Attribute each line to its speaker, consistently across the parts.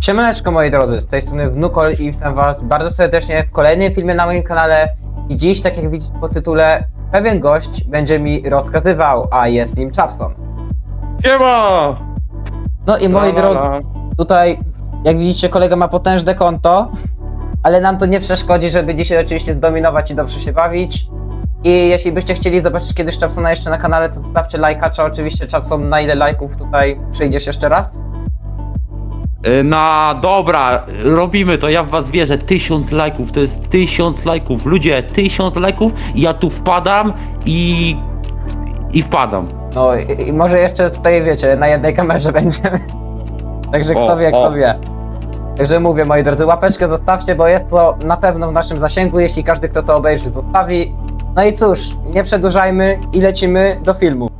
Speaker 1: Siemaneczko moi drodzy, z tej strony Wnukol i witam was bardzo serdecznie w kolejnym filmie na moim kanale i dziś, tak jak widzicie po tytule, pewien gość będzie mi rozkazywał, a jest nim Chapson.
Speaker 2: Siema!
Speaker 1: No i moi
Speaker 2: La, la,
Speaker 1: drodzy, tutaj jak widzicie kolega ma potężne konto, ale nam to nie przeszkodzi, żeby dzisiaj oczywiście zdominować i dobrze się bawić. I jeśli byście chcieli zobaczyć kiedyś Chapsona jeszcze na kanale, to zostawcie lajka, czy oczywiście Chapson na ile lajków tutaj przyjdziesz jeszcze raz?
Speaker 2: Y, Na dobra, robimy to, ja w was wierzę. Tysiąc lajków, to jest tysiąc lajków. Ludzie, tysiąc lajków i ja tu wpadam i. i wpadam.
Speaker 1: No i, i może jeszcze tutaj wiecie, na jednej kamerze będziemy. Także kto
Speaker 2: O,
Speaker 1: wie, kto
Speaker 2: o.
Speaker 1: wie. Także mówię moi drodzy, łapeczkę zostawcie, bo jest to na pewno w naszym zasięgu, jeśli każdy kto to obejrzy zostawi. No i cóż, nie przedłużajmy i lecimy do filmu.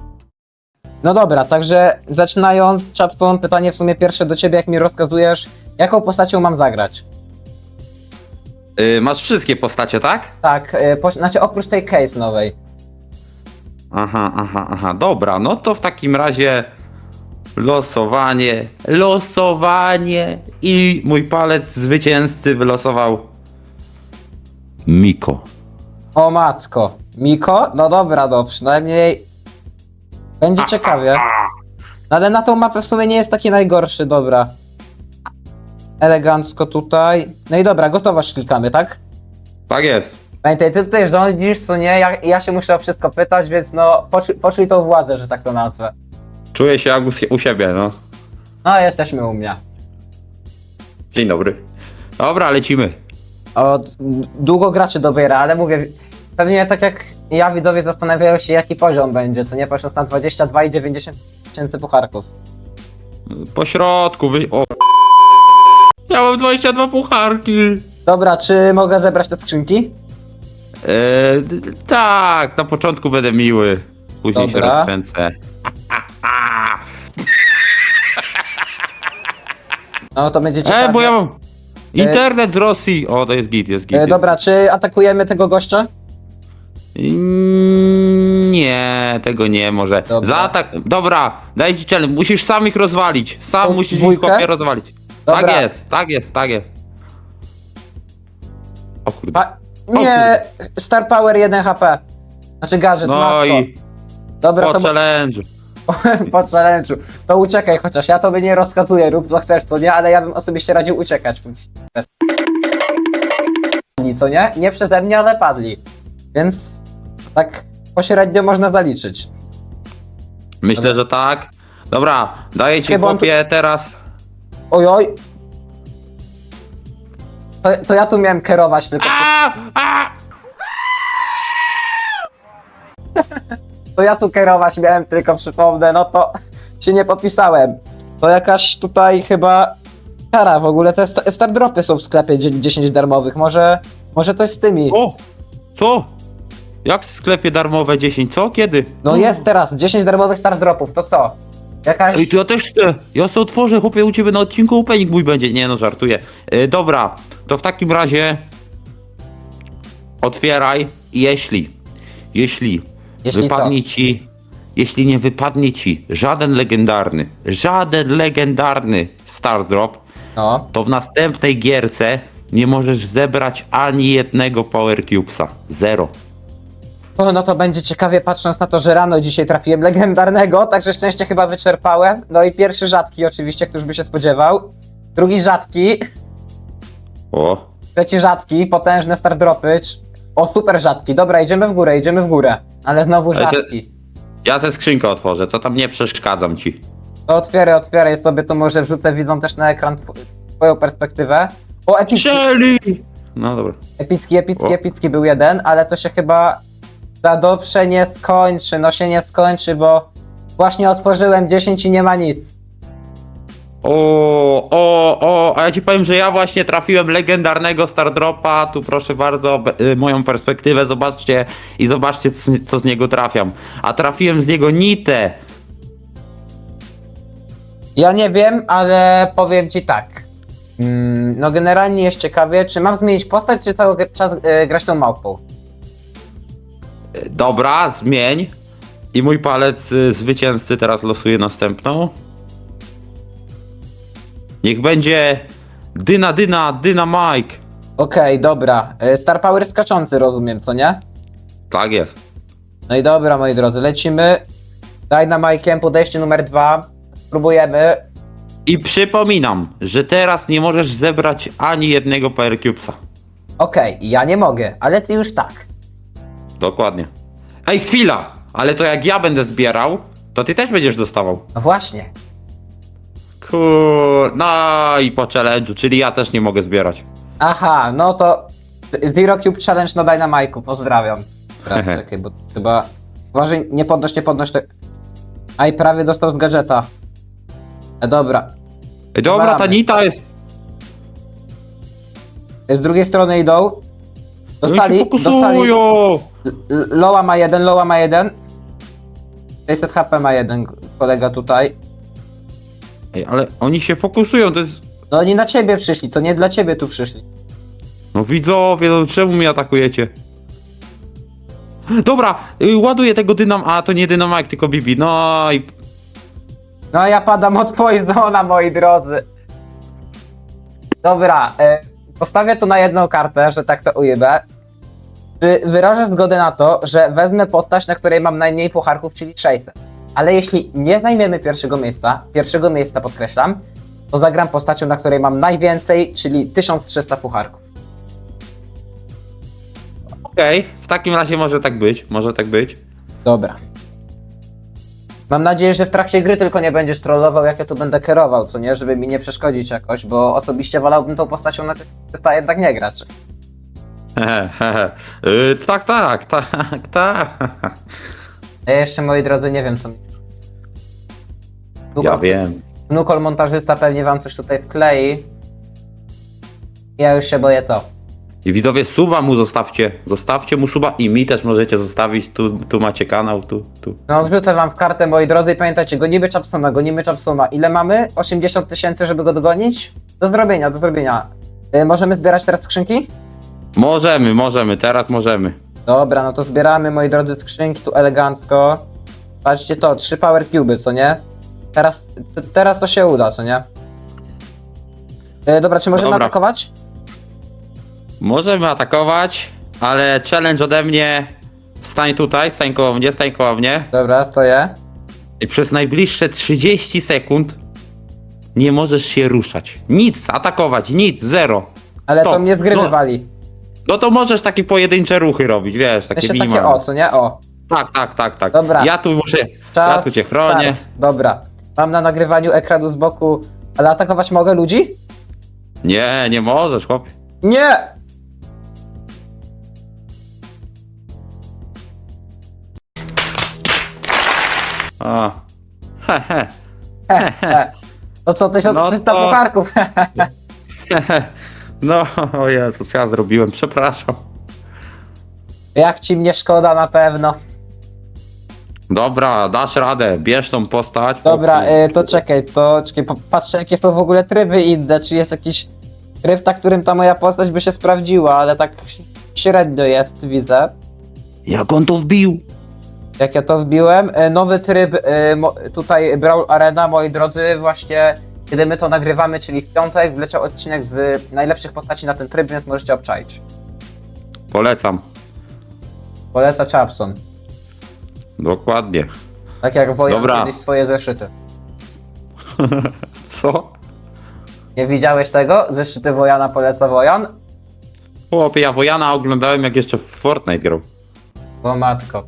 Speaker 1: No dobra, także zaczynając, Chapson, pytanie w sumie pierwsze do ciebie, jak mi rozkazujesz, jaką postacią mam zagrać?
Speaker 2: Y, masz wszystkie postacie, tak?
Speaker 1: Tak, yy, po, znaczy oprócz tej case nowej.
Speaker 2: Aha, aha, aha. Dobra, no to w takim razie. Losowanie, losowanie. I mój palec zwycięzcy wylosował. Miko.
Speaker 1: O matko, Miko? No dobra, no przynajmniej będzie ciekawie. No ale na tą mapę w sumie nie jest taki najgorszy, dobra. Elegancko tutaj. No i dobra, gotowość klikamy, tak?
Speaker 2: Tak jest.
Speaker 1: Pamiętaj, ty tutaj rządzisz, co nie? Ja, ja się muszę o wszystko pytać, więc no poczuj, poczuj tą władzę, że tak to nazwę.
Speaker 2: Czuję się jak u, u siebie, no.
Speaker 1: No, jesteśmy u mnie.
Speaker 2: Dzień dobry. Dobra, lecimy.
Speaker 1: Od, długo graczy dobiera, ale mówię, pewnie tak jak ja widzowie zastanawiają się, jaki poziom będzie, co nie? Patrząc na 22 i 90 tysięcy pucharków.
Speaker 2: Po środku, wy... O. Ja mam 22 pucharki.
Speaker 1: Dobra, czy mogę zebrać te skrzynki?
Speaker 2: Eee, d- tak, na początku będę miły. Później się
Speaker 1: Dobra.
Speaker 2: rozkręcę.
Speaker 1: No to będzie ciekawe.
Speaker 2: E, bo ja mam internet z Rosji. O, to jest git, jest git.
Speaker 1: E,
Speaker 2: jest
Speaker 1: dobra, czy atakujemy tego gościa?
Speaker 2: Mm, Nie, tego nie może.
Speaker 1: Dobra.
Speaker 2: Za atak. Dobra, daj ci challenge. Musisz sam ich rozwalić. Sam
Speaker 1: Tą
Speaker 2: musisz
Speaker 1: dwójkę?
Speaker 2: ich kopie rozwalić.
Speaker 1: Dobra.
Speaker 2: Tak jest, tak jest, tak jest. O kurde.
Speaker 1: A, nie, Star Power 1 HP. Znaczy gadżet,
Speaker 2: No
Speaker 1: matko.
Speaker 2: i
Speaker 1: Dobra,
Speaker 2: po
Speaker 1: to
Speaker 2: challenge'u.
Speaker 1: po challenge'u. To uciekaj chociaż, ja tobie nie rozkazuję, rób co chcesz, co nie, ale ja bym osobiście radził uciekać. Padli, co nie? Nie przeze mnie, ale padli. Więc tak pośrednio można zaliczyć.
Speaker 2: Myślę, że tak. Dobra, daję ci
Speaker 1: Czekaj, bo on tu-
Speaker 2: kopię teraz.
Speaker 1: Oj, oj. To, to ja tu miałem kierować tylko.
Speaker 2: A, a!
Speaker 1: To ja tu kierować miałem, tylko przypomnę, no to się nie popisałem. To jakaś tutaj chyba kara w ogóle, te sta- star dropy są w sklepie dzie- 10 darmowych, może, może to jest z tymi.
Speaker 2: O! Co? Jak w sklepie darmowe 10? Co? Kiedy?
Speaker 1: No jest teraz 10 darmowych star dropów, to co? Jakaś...
Speaker 2: Ej, to ja też chcę. Ja sobie otworzę, chłopie, u ciebie na odcinku opening mój będzie. Nie no, żartuję. E, dobra, to w takim razie otwieraj. Jeśli, jeśli,
Speaker 1: Jeśli
Speaker 2: wypadnie ci, jeśli nie wypadnie ci żaden legendarny, żaden legendarny Star Drop,
Speaker 1: No,
Speaker 2: to w następnej gierce nie możesz zebrać ani jednego Power Cubesa. Zero.
Speaker 1: No to będzie ciekawie patrząc na to, że rano dzisiaj trafiłem legendarnego, także szczęście chyba wyczerpałem. No i pierwszy rzadki oczywiście, któż by się spodziewał. Drugi rzadki,
Speaker 2: O,
Speaker 1: trzeci rzadki, potężne star dropy. cz- O, super rzadki. Dobra, idziemy w górę, idziemy w górę. Ale znowu
Speaker 2: Ale
Speaker 1: rzadki.
Speaker 2: ja ze skrzynkę otworzę, co tam nie przeszkadzam ci.
Speaker 1: To otwieraj, otwieraj sobie, to może wrzucę widzą też na ekran tw- twoją perspektywę. O, epicki,
Speaker 2: Shelly! No dobra.
Speaker 1: epicki, epicki,
Speaker 2: O.
Speaker 1: epicki był jeden, ale to się chyba za dobrze nie skończy, no się nie skończy, bo właśnie otworzyłem 10 i nie ma nic.
Speaker 2: O, o, o, a ja ci powiem, że ja właśnie trafiłem legendarnego Stardropa. Tu proszę bardzo, be- y, moją perspektywę zobaczcie i zobaczcie, co, co z niego trafiam. A trafiłem z niego Nitę.
Speaker 1: Ja nie wiem, ale powiem ci tak. Mm, no generalnie jest ciekawie, czy mam zmienić postać, czy cały gr- czas e, grać tą małpą?
Speaker 2: Dobra, zmień. I mój palec y, zwycięzcy teraz losuje następną. Niech będzie Dyna, Dyna, Dyna Mike.
Speaker 1: Okej, dobra. Y, Star Power skaczący, rozumiem, co nie?
Speaker 2: Tak jest.
Speaker 1: No i dobra, moi drodzy, lecimy. Dynamike'iem, podejście numer dwa. Spróbujemy.
Speaker 2: I przypominam, że teraz nie możesz zebrać ani jednego Power Cubesa.
Speaker 1: Okej, ja nie mogę, ale ty już tak.
Speaker 2: Dokładnie. Ej, chwila! Ale to jak ja będę zbierał, to ty też będziesz dostawał.
Speaker 1: No właśnie.
Speaker 2: Kur... No i po challenge'u, czyli ja też nie mogę zbierać.
Speaker 1: Aha, no to Zero Cube Challenge na Dynamike'u, pozdrawiam. Dobra, czekaj, bo chyba... Uważaj, nie podnoś, nie podnoś te... Aj, prawie dostał z gadżeta. E, dobra.
Speaker 2: Ej, dobra, ta nita jest...
Speaker 1: Z drugiej strony idą. Dostali,
Speaker 2: się
Speaker 1: dostali.
Speaker 2: fokusują!
Speaker 1: L- Loa ma jeden, Loa ma jeden. 600 HP ma jeden kolega tutaj.
Speaker 2: Ej, ale oni się fokusują, to jest...
Speaker 1: No oni na ciebie przyszli, to nie dla ciebie tu przyszli.
Speaker 2: No widzowie, no czemu mnie atakujecie? Dobra, y, ładuję tego dynam... A, to nie dynamite, tylko Bibi. No i...
Speaker 1: No ja padam od Poisona, moi drodzy. Dobra, e, postawię to na jedną kartę, że tak to ujmę. Czy wyrażę zgodę na to, że wezmę postać, na której mam najmniej pucharków, czyli 600. Ale jeśli nie zajmiemy pierwszego miejsca, pierwszego miejsca podkreślam, to zagram postacią, na której mam najwięcej, czyli 1300 pucharków.
Speaker 2: Okej, w takim razie może tak być, może tak być.
Speaker 1: Dobra. Mam nadzieję, że w trakcie gry tylko nie będziesz trollował, jak ja tu będę kierował, co nie? Żeby mi nie przeszkodzić jakoś, bo osobiście wolałbym tą postacią na 300 jednak nie grać.
Speaker 2: Hehe, hehe. Y, tak, tak, tak, tak.
Speaker 1: Ja jeszcze, moi drodzy, nie wiem co mi...
Speaker 2: Ja wiem.
Speaker 1: Nukol montażysta pewnie wam coś tutaj wklei. Ja już się boję co.
Speaker 2: I widzowie, suba mu zostawcie. Zostawcie mu suba i mi też możecie zostawić. Tu, tu macie kanał, tu, tu.
Speaker 1: No wrzucę wam w kartę, moi drodzy, i pamiętajcie, gonimy Chapsona, gonimy Chapsona. Ile mamy? 80 tysięcy, żeby go dogonić? Do zrobienia, do zrobienia. Y, możemy zbierać teraz skrzynki?
Speaker 2: Możemy, możemy, teraz możemy.
Speaker 1: Dobra, no to zbieramy, moi drodzy, skrzynki tu elegancko. Patrzcie to, trzy power cube, co nie? Teraz, t- teraz to się uda, co nie? E, dobra, czy możemy
Speaker 2: Dobra.
Speaker 1: atakować?
Speaker 2: Możemy atakować, ale challenge ode mnie. Stań tutaj, stań koło mnie, stań koło mnie.
Speaker 1: Dobra, stoję.
Speaker 2: I przez najbliższe 30 sekund nie możesz się ruszać. Nic, atakować, nic, zero.
Speaker 1: Ale
Speaker 2: Stop.
Speaker 1: to mnie z gry
Speaker 2: no, no to możesz takie pojedyncze ruchy robić, wiesz, takie
Speaker 1: Jeszcze takie
Speaker 2: minimalne.
Speaker 1: o, co nie? O.
Speaker 2: Tak, tak, tak, tak.
Speaker 1: Dobra.
Speaker 2: Ja tu muszę,
Speaker 1: Czas,
Speaker 2: ja tu cię chronię.
Speaker 1: start. Dobra. Mam na nagrywaniu ekranu z boku, ale atakować mogę ludzi?
Speaker 2: Nie, nie możesz, chłopie.
Speaker 1: Nie!
Speaker 2: A. He, he.
Speaker 1: He, he. To co, 1300
Speaker 2: No to-
Speaker 1: pucharków?
Speaker 2: No, o Jezu, co ja zrobiłem, przepraszam.
Speaker 1: Jak ci mnie szkoda na pewno.
Speaker 2: Dobra, dasz radę, bierz tą postać.
Speaker 1: Dobra, y, to czekaj, to czekaj, po- patrzę jakie są w ogóle tryby inne, czy jest jakiś tryb, na którym ta moja postać by się sprawdziła, ale tak średnio jest, widzę.
Speaker 2: Jak on to wbił?
Speaker 1: Jak ja to wbiłem, y, nowy tryb, mo- tutaj Brawl Arena, moi drodzy, właśnie kiedy my to nagrywamy, czyli w piątek, wleciał odcinek z najlepszych postaci na ten tryb, więc możecie obczaić.
Speaker 2: Polecam.
Speaker 1: Poleca Chapson,
Speaker 2: Dokładnie.
Speaker 1: tak jak Wojan
Speaker 2: Dobra.
Speaker 1: kiedyś swoje zeszyty.
Speaker 2: Co?
Speaker 1: Nie widziałeś tego? Zeszyty Wojana poleca Wojan?
Speaker 2: Chłopie, ja Wojana oglądałem jak jeszcze w Fortnite grał.
Speaker 1: O matko,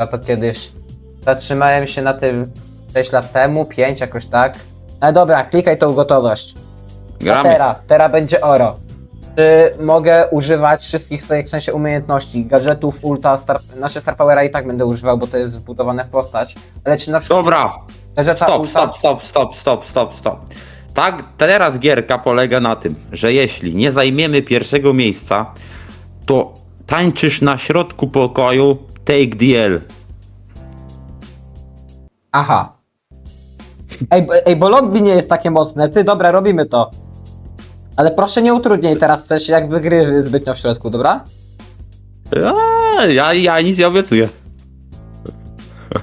Speaker 1: ja to kiedyś zatrzymałem się na tym 6 lat temu, 5 jakoś tak. No dobra, klikaj tą gotowość. A
Speaker 2: Gramy.
Speaker 1: teraz, teraz będzie oro. Czy mogę używać wszystkich swoich w sensie umiejętności, gadżetów, ulta, star, znaczy Star Powera i tak będę używał, bo to jest wbudowane w postać. Ale czy na przykład
Speaker 2: Dobra,
Speaker 1: gadżeta
Speaker 2: stop,
Speaker 1: ulta...
Speaker 2: stop, stop, stop, stop, stop, stop. Tak, teraz gierka polega na tym, że jeśli nie zajmiemy pierwszego miejsca, to tańczysz na środku pokoju Take DL.
Speaker 1: Aha. Ej, bo- ej, bo lobby nie jest takie mocne. Ty, dobra, robimy to. Ale proszę nie utrudniaj teraz w sensie jakby gry zbytnio w środku, dobra?
Speaker 2: A, ja, ja nic nie obiecuję.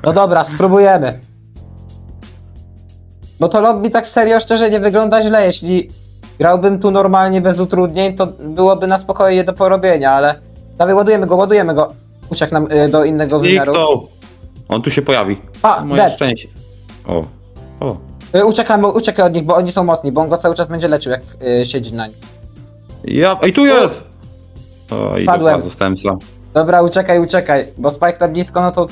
Speaker 1: No dobra, spróbujemy. Bo to lobby tak serio szczerze nie wygląda źle. Jeśli grałbym tu normalnie bez utrudnień, to byłoby na spokojnie do porobienia, ale dawaj, ładujemy go, ładujemy go. Uciekł nam y, do innego wymiaru.
Speaker 2: Zniknął. On tu się pojawi.
Speaker 1: A,
Speaker 2: Moje
Speaker 1: dead.
Speaker 2: szczęście. O. O.
Speaker 1: Y, Uciekamy, uciekaj od nich, bo oni są mocni, bo on go cały czas będzie leczył, jak y, siedzi na nim.
Speaker 2: Ja. Ej, tu jest! O, i
Speaker 1: Padłem.
Speaker 2: dupa, zostałem sam.
Speaker 1: Dobra, uciekaj, uciekaj, bo Spike na blisko, no to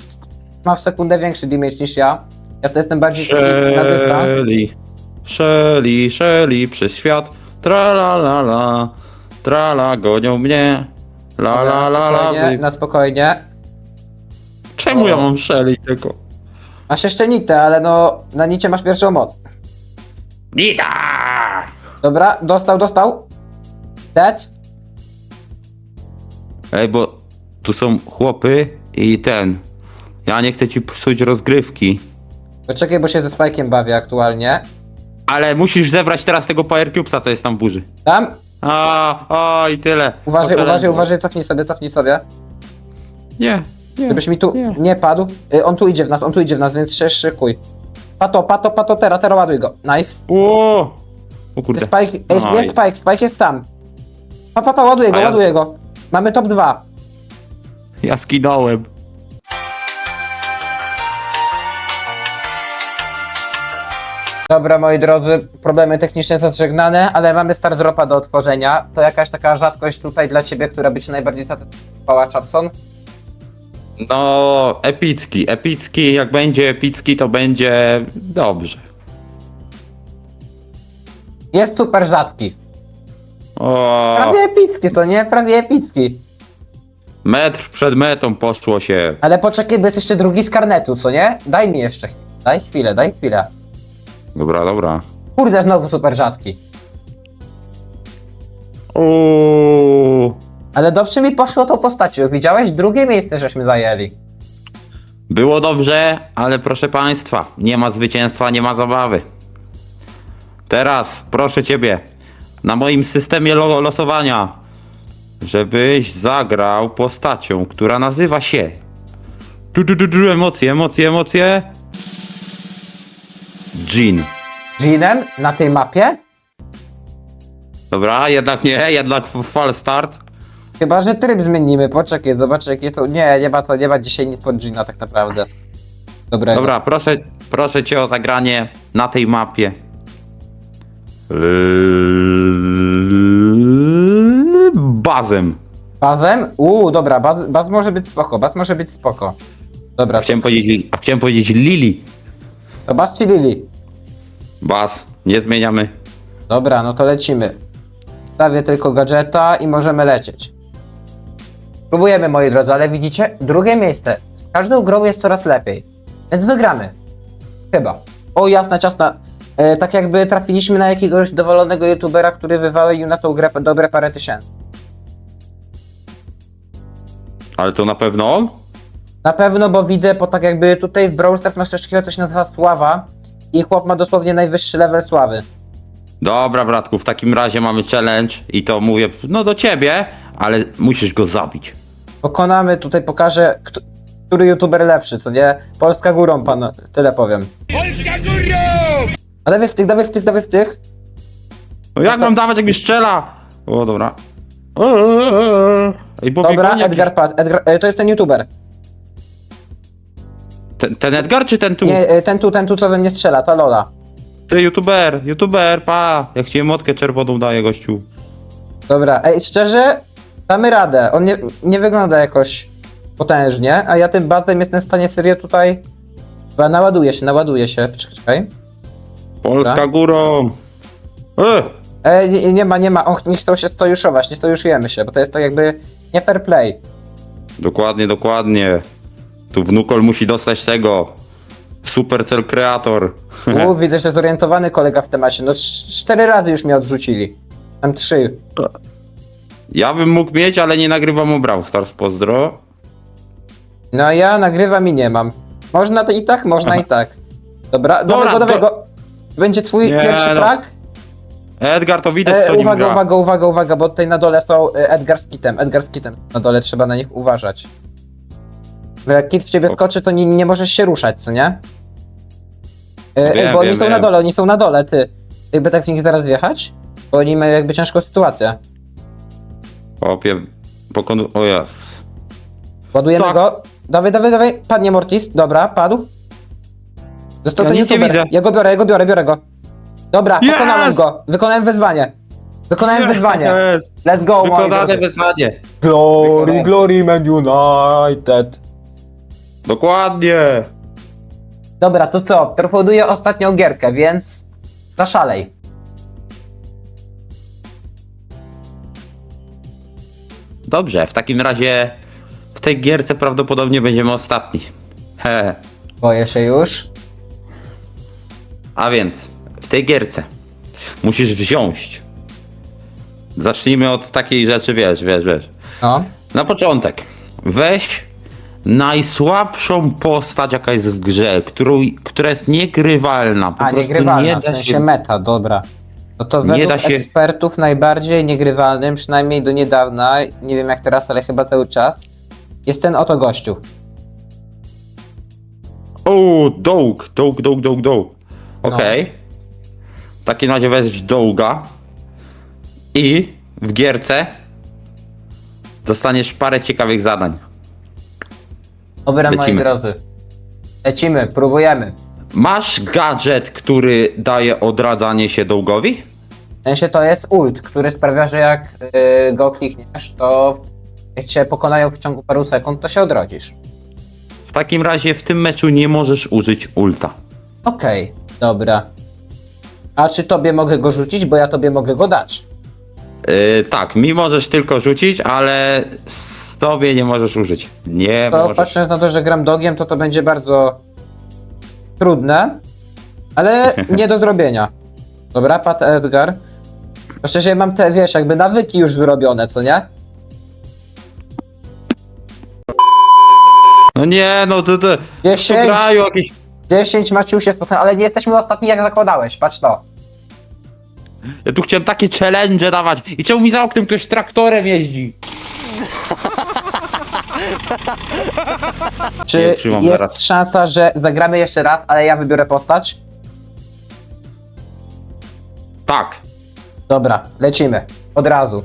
Speaker 1: ma w sekundę większy damage niż ja. Ja to jestem bardziej taki na dystans.
Speaker 2: Shelly, Shelly, Shelly, przez świat. Tra la la la. Tra la, gonią mnie. La
Speaker 1: Dobra,
Speaker 2: la
Speaker 1: na
Speaker 2: la la.
Speaker 1: spokojnie, na spokojnie.
Speaker 2: Czemu ja mam Shelly tylko?
Speaker 1: Masz jeszcze nitę, ale no, na nicie masz pierwszą moc.
Speaker 2: Nita!
Speaker 1: Dobra, dostał, dostał. Dead.
Speaker 2: Ej, bo tu są chłopy i ten. Ja nie chcę ci psuć rozgrywki.
Speaker 1: Poczekaj, bo się ze Spike'iem bawię aktualnie.
Speaker 2: Ale musisz zebrać teraz tego Power Cubesa, co jest tam w burzy.
Speaker 1: Tam,
Speaker 2: A, o i tyle.
Speaker 1: uważaj, uważaj, uważaj, cofnij sobie, cofnij sobie.
Speaker 2: Nie, nie.
Speaker 1: Żebyś mi tu
Speaker 2: Nie.
Speaker 1: nie padł. Y, On tu idzie w nas, on tu idzie w nas, więc się szykuj. Pato, pato, pato, teraz, teraz ładuj go. Nice.
Speaker 2: O! O kurde.
Speaker 1: Spike, jest,
Speaker 2: Oj.
Speaker 1: jest Spike, Spike jest tam. Pa, pa, pa, ładuję go,
Speaker 2: A ja-
Speaker 1: ładuję go. Mamy top 2.
Speaker 2: Ja skinąłem.
Speaker 1: Dobra, moi drodzy, problemy techniczne zażegnane, ale mamy star dropa do otworzenia. To jakaś taka rzadkość tutaj dla ciebie, która by cię najbardziej satysfakowała, Chapson?
Speaker 2: No, epicki, epicki. Jak będzie epicki, to będzie dobrze.
Speaker 1: Jest super rzadki.
Speaker 2: O,
Speaker 1: Prawie epicki, co nie? Prawie epicki.
Speaker 2: metr przed metą poszło się.
Speaker 1: Ale poczekaj, bo jest jeszcze drugi z karnetu, co nie? Daj mi jeszcze chwilę. Daj chwilę, daj chwilę.
Speaker 2: Dobra, dobra.
Speaker 1: Kurde, znowu super rzadki.
Speaker 2: Uuu.
Speaker 1: Ale dobrze mi poszło tą postacią. Widziałeś? Drugie miejsce żeśmy zajęli.
Speaker 2: Było dobrze, ale proszę państwa, nie ma zwycięstwa, nie ma zabawy. Teraz proszę ciebie, na moim systemie lo losowania, żebyś zagrał postacią, która nazywa się. Du, du, du, du, emocje, emocje, emocje. Jean.
Speaker 1: Jeanem na tej mapie?
Speaker 2: Dobra, jednak nie, jednak f- start.
Speaker 1: Chyba, że tryb zmienimy. Poczekaj, zobaczę jakie są. Nie, nie ma to, nie ma dzisiaj nic pod Gina tak naprawdę. Dobrego.
Speaker 2: Dobra, proszę, proszę cię o zagranie na tej mapie. Yy, Bazem.
Speaker 1: Bazem? Uuu, dobra, baz, baz może być spoko, baz może być spoko. Dobra,
Speaker 2: Chciałem powiedzieć, Li- a chciałem powiedzieć Lili.
Speaker 1: To baz czy Lili?
Speaker 2: Baz, nie zmieniamy.
Speaker 1: Dobra, no to lecimy. Stawię tylko gadżeta i możemy lecieć. Próbujemy, moi drodzy, ale widzicie? Drugie miejsce. Z każdą grą jest coraz lepiej. Więc wygramy. Chyba. O, jasna, ciasna. E, tak jakby trafiliśmy na jakiegoś dowolonego youtubera, który wywalił na tą grę dobre parę tysięcy.
Speaker 2: Ale to na pewno on?
Speaker 1: Na pewno, bo widzę, bo tak jakby tutaj w Brawl Stars masz coś takiego, co się nazywa Sława i chłop ma dosłownie najwyższy level sławy.
Speaker 2: Dobra, bratku, w takim razie mamy challenge i to mówię, no do ciebie, ale musisz go zabić.
Speaker 1: Pokonamy, tutaj pokażę, kto, który youtuber lepszy, co nie? Polska górą, pan, tyle powiem.
Speaker 3: Polska górą!
Speaker 1: A dawaj w tych, dawaj w tych, dawaj w tych.
Speaker 2: No jak mam dawać, jak mi strzela? O, dobra. Eee, Ej, bo
Speaker 1: Dobra, Edgar, patrz, Edgar, e, to jest ten youtuber.
Speaker 2: Ten, ten Edgar czy ten tu?
Speaker 1: Nie, e, ten tu, ten tu, co we mnie strzela, ta Lola.
Speaker 2: Ty, youtuber, youtuber, pa! Jak ci motkę czerwoną daje, gościu.
Speaker 1: Dobra, ej, szczerze, damy radę. On nie, nie wygląda jakoś potężnie, a ja tym bazem jestem w stanie serio tutaj... Chyba naładuje się, naładuje się. Czekaj.
Speaker 2: Polska górą! E!
Speaker 1: E, nie, nie ma, nie ma, on nie chciał się stojuszować, nie stojuszujemy się, bo to jest tak jakby nie fair play.
Speaker 2: Dokładnie, dokładnie. Tu wnukol musi dostać tego. Super cel kreator.
Speaker 1: U, widzę, że zorientowany kolega w temacie. No cz- cztery razy już mnie odrzucili. Tam trzy.
Speaker 2: Ja bym mógł mieć, ale nie nagrywam o Brawl Stars, pozdro.
Speaker 1: No a ja nagrywam i nie mam. Można to i tak, można i tak. Dobra,
Speaker 2: Dobra,
Speaker 1: dobra, dawaj
Speaker 2: to-.
Speaker 1: Będzie twój
Speaker 2: Nie,
Speaker 1: pierwszy
Speaker 2: no.
Speaker 1: frag?
Speaker 2: Edgar, to widać,
Speaker 1: E,
Speaker 2: co nim
Speaker 1: uwaga,
Speaker 2: gra.
Speaker 1: uwaga, uwaga, uwaga, bo tutaj na dole są e, Edgar z kitem. Edgar z kitem. Na dole trzeba na nich uważać. Bo jak kit w ciebie skoczy, to nie, nie możesz się ruszać, co nie? E,
Speaker 2: Wiem,
Speaker 1: bo oni
Speaker 2: wiem,
Speaker 1: są na
Speaker 2: wiem.
Speaker 1: dole, oni są na dole, ty. Jakby tak w nich zaraz wjechać? Bo oni mają jakby ciężką sytuację.
Speaker 2: Opie, pokonu... O Jezus.
Speaker 1: Ładujemy
Speaker 2: Tak.
Speaker 1: go. Dawaj, dawaj, dawaj. Padnie Mortis. Dobra, padł. Został
Speaker 2: Ja
Speaker 1: ten
Speaker 2: nic nie
Speaker 1: youtuber.
Speaker 2: widzę.
Speaker 1: Ja go biorę, ja go biorę, biorę go. Dobra,
Speaker 2: Yes!
Speaker 1: pokonałem go. Wykonałem wyzwanie. Wykonałem wyzwanie.
Speaker 2: Jest.
Speaker 1: Let's go, moi
Speaker 2: Wykonane
Speaker 1: drodzy.
Speaker 2: wyzwanie.
Speaker 1: Glory,
Speaker 2: Wykonane.
Speaker 1: glory, Man United.
Speaker 2: Dokładnie.
Speaker 1: Dobra, to co? Proponuję ostatnią gierkę, więc zaszalej.
Speaker 2: Dobrze, w takim razie w tej gierce prawdopodobnie będziemy ostatni. He.
Speaker 1: Boję się już.
Speaker 2: A więc w tej gierce musisz wziąć. Zacznijmy od takiej rzeczy, wiesz, wiesz, wiesz.
Speaker 1: No.
Speaker 2: Na początek weź najsłabszą postać, jaka jest w grze, którą, która jest niegrywalna. Po
Speaker 1: A,
Speaker 2: prostu
Speaker 1: niegrywalna,
Speaker 2: nie
Speaker 1: w
Speaker 2: da
Speaker 1: sensie
Speaker 2: się
Speaker 1: meta, dobra. No to
Speaker 2: Nie
Speaker 1: według
Speaker 2: da się-
Speaker 1: ekspertów najbardziej niegrywalnym, przynajmniej do niedawna, nie wiem jak teraz, ale chyba cały czas, jest ten oto gościu.
Speaker 2: O, Doug, Doug, Doug, Doug, Doug.
Speaker 1: No.
Speaker 2: Okej. W takim razie weź Douga i w gierce dostaniesz parę ciekawych zadań.
Speaker 1: Dobra, moi
Speaker 2: Lecimy.
Speaker 1: drodzy. Lecimy, próbujemy.
Speaker 2: Masz gadżet, który daje odradzanie się Dougowi?
Speaker 1: W sensie to jest ult, który sprawia, że jak y, go klikniesz, to jak cię pokonają w ciągu paru sekund, to się odrodzisz.
Speaker 2: W takim razie w tym meczu nie możesz użyć ulta.
Speaker 1: Okej, dobra. A czy tobie mogę go rzucić, bo ja tobie mogę go dać?
Speaker 2: Yy, tak, mi możesz tylko rzucić, ale tobie nie możesz użyć. Nie
Speaker 1: To
Speaker 2: możesz.
Speaker 1: patrząc na to, że gram dogiem, to to będzie bardzo trudne, ale nie do zrobienia. Dobra, Pat Edgar. Proszę się, mam te, wiesz, jakby nawyki już wyrobione, co nie?
Speaker 2: No nie, no to, to, to
Speaker 1: 10,
Speaker 2: grają jakieś...
Speaker 1: 10 Maciuś jest procent, ale nie jesteśmy ostatni jak zakładałeś, patrz to.
Speaker 2: Ja tu chciałem takie challenge dawać. I czemu mi za oknem ktoś traktorem jeździ? Nie
Speaker 1: Czy jest
Speaker 2: zaraz.
Speaker 1: szansa, że zagramy jeszcze raz, ale ja wybiorę postać?
Speaker 2: Tak.
Speaker 1: Dobra, lecimy. Od razu.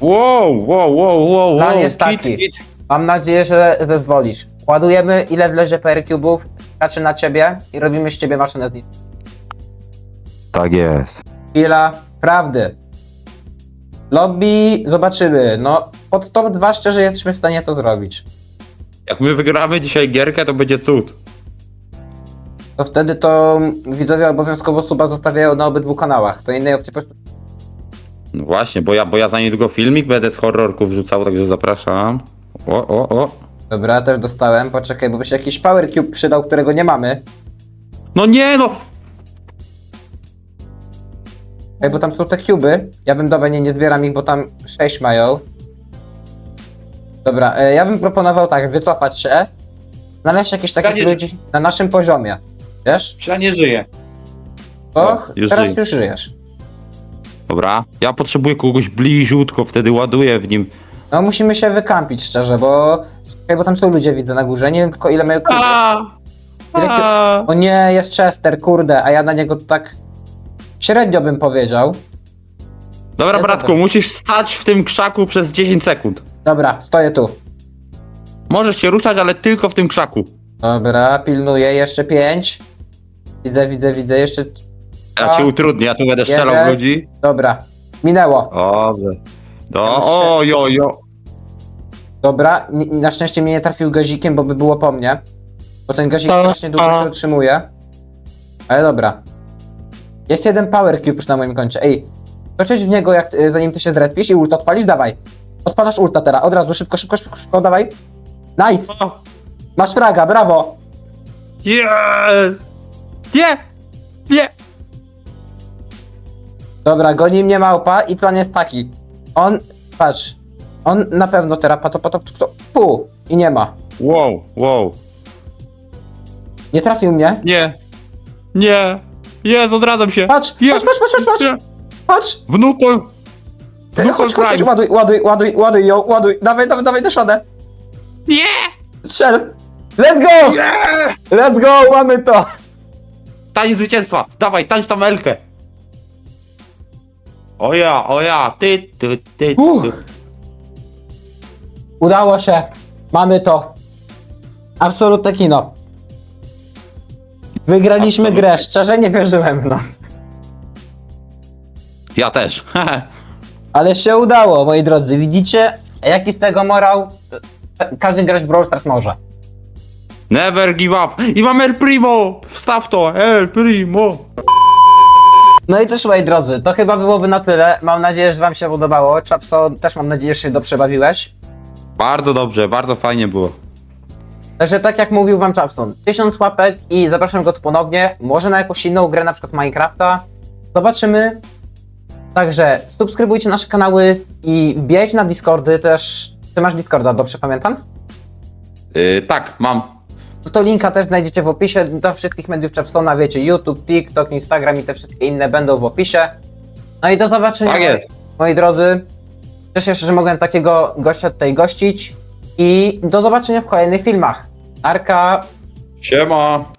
Speaker 2: Wow, wow, wow, wow,
Speaker 1: Plan
Speaker 2: wow.
Speaker 1: jest taki. Mam nadzieję, że zezwolisz. Ładujemy ile wlezie PR cubów, skacze na ciebie i robimy z ciebie maszynę z.
Speaker 2: Tak jest.
Speaker 1: Chwila prawdy. Lobby zobaczymy. No, pod top 2 szczerze jesteśmy w stanie to zrobić.
Speaker 2: Jak my wygramy dzisiaj gierkę, to będzie cud.
Speaker 1: To wtedy to widzowie obowiązkowo suba zostawiają na obydwu kanałach. To innej opcji po prostu.
Speaker 2: No właśnie, bo ja, bo ja za niedługo filmik będę z horrorków wrzucał, także zapraszam. O, o, o.
Speaker 1: Dobra, też dostałem. Poczekaj, bo by się jakiś Power Cube przydał, którego nie mamy.
Speaker 2: No nie no!
Speaker 1: Ej, bo tam są te cuby. Ja bym, dobra, nie, nie zbieram ich, bo tam 6 mają. Dobra, e, ja bym proponował tak, wycofać się. Znaleźć jakichś takich ludzi na naszym poziomie. Wiesz?
Speaker 2: Ja nie żyję.
Speaker 1: Och,
Speaker 2: już
Speaker 1: teraz
Speaker 2: żyję.
Speaker 1: już żyjesz.
Speaker 2: Dobra, ja potrzebuję kogoś bliziutko, wtedy ładuję w nim.
Speaker 1: No musimy się wykampić szczerze, bo... Czekaj, bo tam są ludzie, widzę na górze. Nie wiem tylko ile mają cuby. Ile O nie, jest Chester, kurde, a ja na niego tak... Średnio bym powiedział.
Speaker 2: Dobra,
Speaker 1: Nie,
Speaker 2: bratku,
Speaker 1: dobra.
Speaker 2: musisz stać w tym krzaku przez 10 sekund.
Speaker 1: Dobra, stoję tu.
Speaker 2: Możesz się ruszać, ale tylko w tym krzaku.
Speaker 1: Dobra, pilnuję, jeszcze pięć. Widzę, widzę, widzę, jeszcze...
Speaker 2: Ja
Speaker 1: A,
Speaker 2: cię utrudnię, ja tu będę strzelał w
Speaker 1: jeden.
Speaker 2: ludzi.
Speaker 1: Dobra, minęło.
Speaker 2: Dobrze. Do, o, jo, jo.
Speaker 1: Dobra, na szczęście mnie nie trafił gazikiem, bo by było po mnie. Bo ten gazik
Speaker 2: A,
Speaker 1: strasznie długo się utrzymuje. Ale dobra. Jest jeden power cube już na moim koncie. Ej, skoczyć w niego jak, y, zanim ty się zrespisz i ult odpalisz, dawaj. Odpalasz ulta teraz, od razu, szybko, szybko, szybko, szybko, dawaj. Nice!
Speaker 2: O,
Speaker 1: Masz fraga, brawo!
Speaker 2: Yes! Nie! Nie!
Speaker 1: Dobra, goni mnie małpa i plan jest taki. On, patrz, on na pewno teraz pato, pato, pato, pu i nie ma.
Speaker 2: Wow, wow.
Speaker 1: Nie trafił mnie.
Speaker 2: Nie. Nie. Jest, odradzam się.
Speaker 1: Patrz,
Speaker 2: Nie.
Speaker 1: patrz, patrz, patrz, patrz, patrz!
Speaker 2: Wnukol.
Speaker 1: Ej,
Speaker 2: Wnukol
Speaker 1: Chodź, chodź, chodź,
Speaker 2: Prime.
Speaker 1: ładuj, ładuj, ładuj, ładuj ją, ładuj. Dawaj, dawaj, dawaj, deszadę.
Speaker 2: Nie!
Speaker 1: Strzel. Let's go!
Speaker 2: Nie!
Speaker 1: Let's go, mamy to!
Speaker 2: tań zwycięstwa! Dawaj, tańcz tam Elkę! O ja, o ja, ty, ty, ty,
Speaker 1: Uff.
Speaker 2: ty.
Speaker 1: Udało się. Mamy to. Absolutne kino. Wygraliśmy
Speaker 2: Absolutnie.
Speaker 1: grę. Szczerze nie wierzyłem w nas.
Speaker 2: Ja też.
Speaker 1: Ale się udało, moi drodzy. Widzicie, jaki z tego morał? Każdy grać w Brawl Stars może.
Speaker 2: Never give up! I mam El Primo! Wstaw to, El Primo!
Speaker 1: No i cóż, moi drodzy, to chyba byłoby na tyle. Mam nadzieję, że wam się podobało. Chapso, też mam nadzieję, że się dobrze bawiłeś.
Speaker 2: Bardzo dobrze, bardzo fajnie było.
Speaker 1: Także tak jak mówił wam Chapson, 1000 łapek i zapraszam go tu ponownie. Może na jakąś inną grę, na przykład Minecrafta. Zobaczymy. Także subskrybujcie nasze kanały i wbijajcie na Discordy też. Ty masz Discorda, dobrze pamiętam?
Speaker 2: Yy, tak, mam.
Speaker 1: No to linka też znajdziecie w opisie do wszystkich mediów Chapsona, wiecie, YouTube, TikTok, Instagram i te wszystkie inne będą w opisie. No i do zobaczenia,
Speaker 2: Tak jest.
Speaker 1: moi drodzy. Cieszę się, że mogłem takiego gościa tutaj gościć i do zobaczenia w kolejnych filmach. Arka,
Speaker 2: Siema!